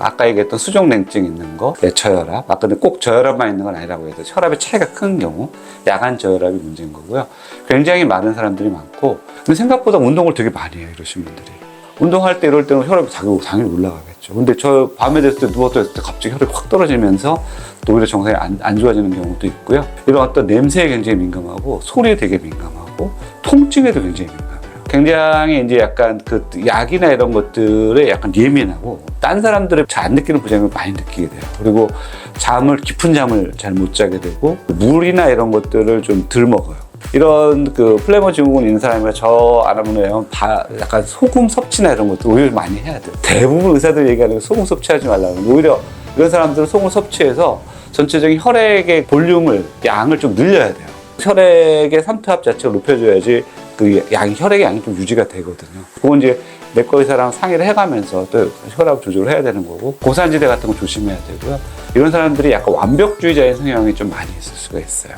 아까 얘기했던 수족냉증 있는 거, 내처혈압. 아, 근데 꼭 저혈압만 있는 건 아니라고 해서 혈압의 차이가 큰 경우, 야간 저혈압이 문제인 거고요. 굉장히 많은 사람들이 많고, 근데 생각보다 운동을 되게 많이 해요, 이러신 분들이. 운동할 때 이럴 때는 혈압이 당연히, 올라가겠죠. 근데 저 밤에 됐을 때 누웠다 했을 때 갑자기 혈압이 확 떨어지면서 또 오히려 정상이 안, 안 좋아지는 경우도 있고요. 이런 어떤 냄새에 굉장히 민감하고, 소리에 되게 민감하고, 통증에도 굉장히 민감해요. 굉장히 이제 약간 그 약이나 이런 것들에 약간 예민하고 딴 사람들은 잘안 느끼는 부작용을 많이 느끼게 돼요. 그리고 잠을 깊은 잠을 잘 못 자게 되고 물이나 이런 것들을 좀 덜 먹어요. 이런 그 플레버 증후군 있는 사람이나 저 알아보면 다 약간 소금 섭취나 이런 것들 오히려 많이 해야 돼요. 대부분 의사들 얘기하는 게 소금 섭취하지 말라는 거. 오히려 이런 사람들은 소금 섭취해서 전체적인 혈액의 볼륨을 양을 좀 늘려야 돼요. 혈액의 삼투압 자체를 높여줘야지 그 양, 혈액의 양이 좀 유지가 되거든요. 그건 이제 내과 의사랑 상의를 해가면서 또 혈압 조절을 해야 되는 거고 고산지대 같은 거 조심해야 되고요. 이런 사람들이 약간 완벽주의자의 성향이 좀 많이 있을 수가 있어요.